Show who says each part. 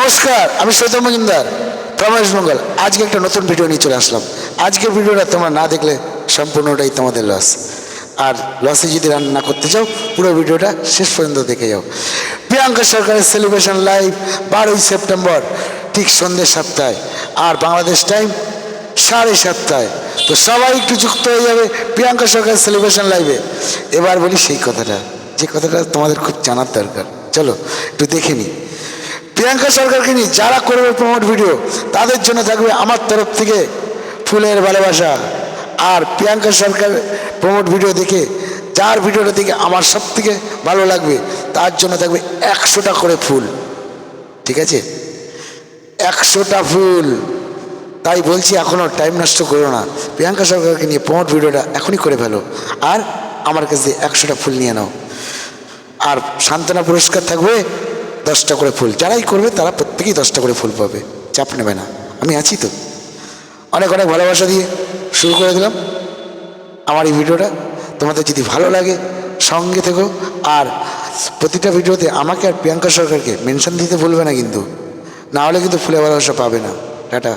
Speaker 1: নমস্কার, আমি সৈতম মজুমদার প্রমেশ মঙ্গল। আজকে একটা নতুন ভিডিও নিয়ে চলে আসলাম। আজকের ভিডিওটা তোমরা না দেখলে সম্পূর্ণটাই তোমাদের লস আর লসে যদি রান্না করতে চাও, পুরো ভিডিওটা শেষ পর্যন্ত দেখে যাও। প্রিয়াঙ্কা সরকারের সেলিব্রেশন লাইভ বারোই সেপ্টেম্বর, ঠিক সন্ধ্যে সাতটায়। আর বাংলাদেশ টাইম সাড়ে সাতটায়। তো সবাই একটু যুক্ত হয়ে যাবে প্রিয়াঙ্কা সরকারের সেলিব্রেশন লাইভে এবার বলি সেই কথাটা। যে কথাটা তোমাদের খুব জানার দরকার। চলো, একটু দেখে নিই। প্রিয়াঙ্কা সরকারকে নিয়ে যারা করবে প্রমোট ভিডিও তাদের জন্য থাকবে আমার তরফ থেকে ফুলের ভালোবাসা। আর প্রিয়াঙ্কা সরকার প্রমোট ভিডিও দেখে, যার ভিডিওটা দেখে আমার সব থেকে ভালো লাগবে, তার জন্য থাকবে একশোটা করে ফুল। ঠিক আছে? একশোটা ফুল। তাই বলছি এখনও টাইম নষ্ট করো না। প্রিয়াঙ্কা সরকারকে নিয়ে প্রমোট ভিডিওটা এখনই করে ফেলো। আর আমার কাছে একশোটা ফুল নিয়ে নাও। আর সান্ত্বনা পুরস্কার থাকবে দশটা করে ফুল। যারাই করবে তারা প্রত্যেকেই দশটা করে ফুল পাবে। চাপ নেবে না। আমি আছি তো। অনেক অনেক ভালোবাসা দিয়ে শুরু করে দিলাম। আমার এই ভিডিওটা। তোমাদের যদি ভালো লাগে, সঙ্গে থেকো। আর প্রতিটা ভিডিওতে আমাকে আর প্রিয়াঙ্কা সরকারকে মেনশন দিতে ভুলবে না কিন্তু। নাহলে কিন্তু ফুলে ভালোবাসা পাবে না। টাটা।